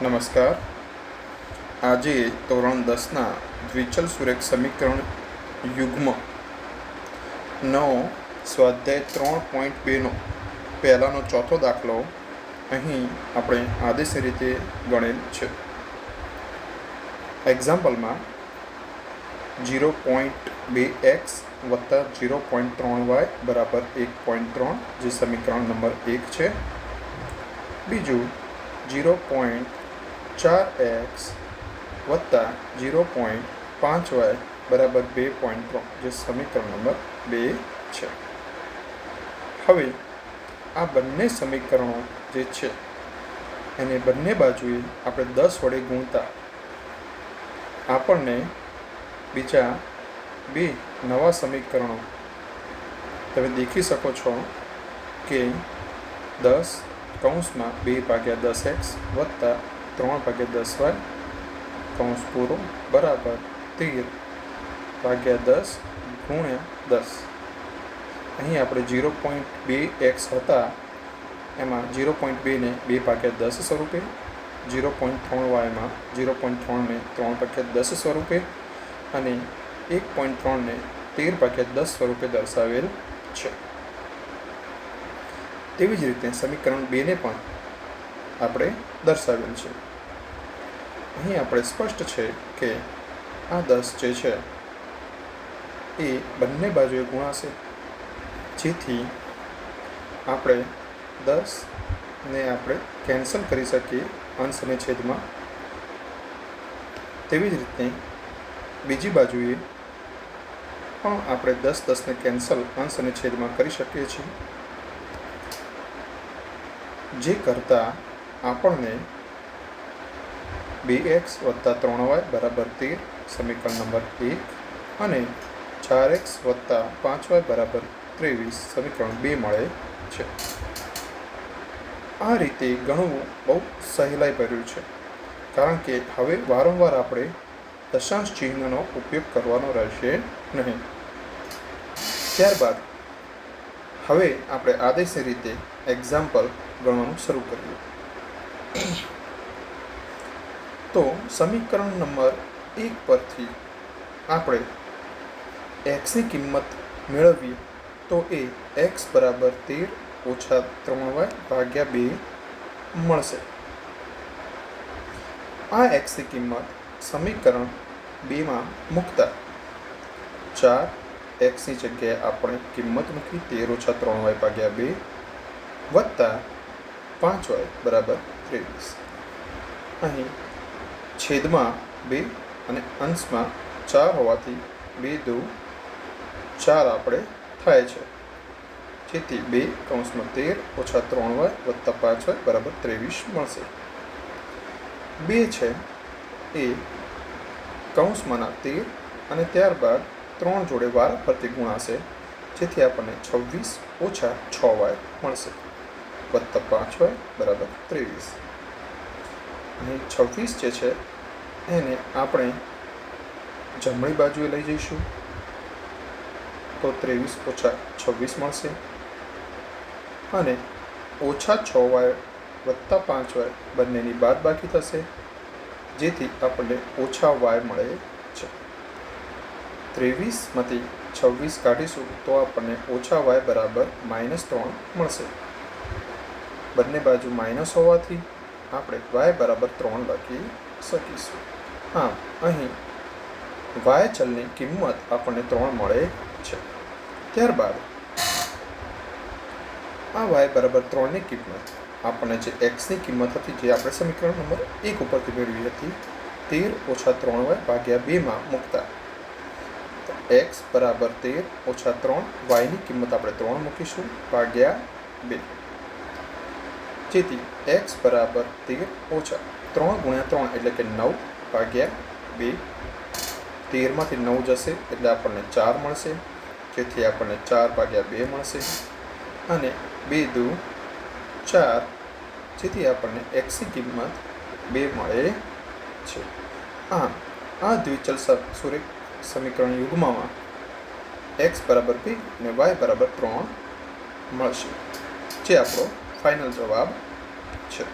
નમસ્કાર. આજે ધોરણ દસના દ્વિચલ સુરેખ સમીકરણ યુગ્મ નો સ્વાધ્યાય ત્રણ પોઈન્ટ બેનો પહેલાંનો ચોથો દાખલો અહીં આપણે આદેશ રીતે ગણેલ છે. એક્ઝામ્પલમાં જીરો પોઈન્ટ બે એક્સ વત્તા જીરો પોઈન્ટ ત્રણ વાય બરાબર એક પોઈન્ટ ત્રણ, જે સમીકરણ નંબર એક છે. બીજું જીરો પોઈન્ટ ચાર એક્સ વત્તા જીરો પોઈન્ટ પાંચ વાય બરાબર બે પોઈન્ટ ત્રણ, જે સમીકરણ નંબર બે છે. હવે આ બંને સમીકરણો જે છે, એને બંને બાજુએ આપણે દસ વડે ગુણતા. આપણને બીજા બે નવા સમીકરણો. તમે દેખી શકો છો કે દસ કૌંસમાં બે ભાગ્યા દસ એક્સ વત્તા ત્રણ ભાગ્યા દસ વાય, કૌંસ પૂરો, બરાબર, તેર ભાગ્યા દસ, ગુણ્યા દસ. અહીં આપણે જીરો પોઈન્ટ બે એક્સ હતા, એમાં જીરો પોઈન્ટ બેને બે ભાગ્યા દસ સ્વરૂપે જીરો પોઈન્ટ ત્રણ વાયમાં જીરો પોઈન્ટ ત્રણને ત્રણ ભાગ્યા દસ સ્વરૂપે, અને એક પોઈન્ટ ત્રણને તેર ભાગ્યા દસ સ્વરૂપે દર્શાવેલ છે. તેવી જ રીતે સમીકરણ બેને પણ આપણે દર્શાવેલ છે. અહીં આપણે સ્પષ્ટ છે કે આ દસ જે છે, એ બંને બાજુએ ગુણાશે. જેથી આપણે દસ ને આપણે કેન્સલ કરી શકીએ અંશ અને છેદમાં. તેવી જ રીતે બીજી બાજુએ પણ આપણે દસ દસને કેન્સલ અંશ અને છેદમાં કરી શકીએ છીએ. જે કરતાં આપણને બે એક્સ વત્તા ત્રણ વાય બરાબર તેર, સમીકરણ નંબર એક. અને ચાર એક્સ વત્તા પાંચ વાય બરાબર ત્રેવીસ, સમીકરણ બે મળે છે. આ રીતે ગણવું બહુ સહેલાઈ ભર્યું છે. કારણ કે હવે વારંવાર આપણે દશાંશ ચિહ્નનો ઉપયોગ કરવાનો રહેશે નહીં. ત્યારબાદ હવે આપણે આદેશની રીતે એક્ઝામ્પલ ગણવાનું શરૂ કરીએ. તો સમીકરણ નંબર એક પરથી આપણે એક્સની કિંમત મેળવીએ, તો એ એક્સ બરાબર તેર ઓછા ત્રણ વાય ભાગ્યા બે મળશે. આ એક્સની કિંમત સમીકરણ બેમાં મૂકતા ચાર એક્સની જગ્યાએ આપણે કિંમત મૂકી તેર ઓછા ત્રણ વાય ભાગ્યા બે વત્તા પાંચ વાય બરાબર ત્રેવીસ. અહીં છેદમાં બે અને અંશમાં ચાર હોવાથી બે દુ ચાર આપણે થાય છે. જેથી બે કૌંસમાં તેર ઓછા ત્રણ વાય વત્તા પાંચ વાય બરાબર ત્રેવીસ મળશે. બે છે એ કૌંસમાંના તેર અને ત્યારબાદ ત્રણ જોડે વાર ફરતી ગુણાશે, જેથી આપણને છવ્વીસ ઓછા છ વાય મળશે. વત્તા પાંચ વાય બરાબર ત્રેવીસ. અને છવ્વીસ જે છે, એને આપણે જમણી બાજુએ લઈ જઈશું. તો ત્રેવીસ ઓછા છવ્વીસ મળશે. અને ઓછા છ વાય વત્તા પાંચ વાય બંનેની બાદ બાકી થશે, જેથી આપણને ઓછા વાય મળે છે. ત્રેવીસમાંથી છવ્વીસ કાઢીશું, તો આપણને ઓછા વાય બરાબર માઇનસ ત્રણ મળશે. બંને બાજુ માઇનસ હોવાથી આપણે વાય બરાબર ત્રણ લખી શકીશું. હા, અહીં વાય ચલની કિંમત આપણને ત્રણ મળે છે. ત્યારબાદ આ વાય બરાબર ત્રણની કિંમત આપણને જે એક્સની કિંમત હતી જે આપણે સમીકરણ નંબર એક ઉપરથી મેળવી હતી, તેર ઓછા ત્રણ વાય ભાગ્યા બેમાં મૂકતા. એક્સ બરાબર તેર ઓછા ત્રણ વાયની કિંમત આપણે ત્રણ મૂકીશું, ભાગ્યા બે. જેથી એક્સ બરાબર તેર ઓછા ત્રણ ગુણ્યા ત્રણ એટલે કે નવ ભાગ્યા બે. તેરમાંથી નવ જશે એટલે આપણને ચાર મળશે. જેથી આપણને ચાર ભાગ્યા બે મળશે. અને બે દુ ચાર, જેથી આપણને એક્સની કિંમત બે મળે છે. આમ, આ દ્વિચલ સૂર્ય સમીકરણ યુગમાં એક્સ બરાબર બે અને વાય બરાબર ત્રણ મળશે. જે આપણો ફાઇનલ જવાબ છે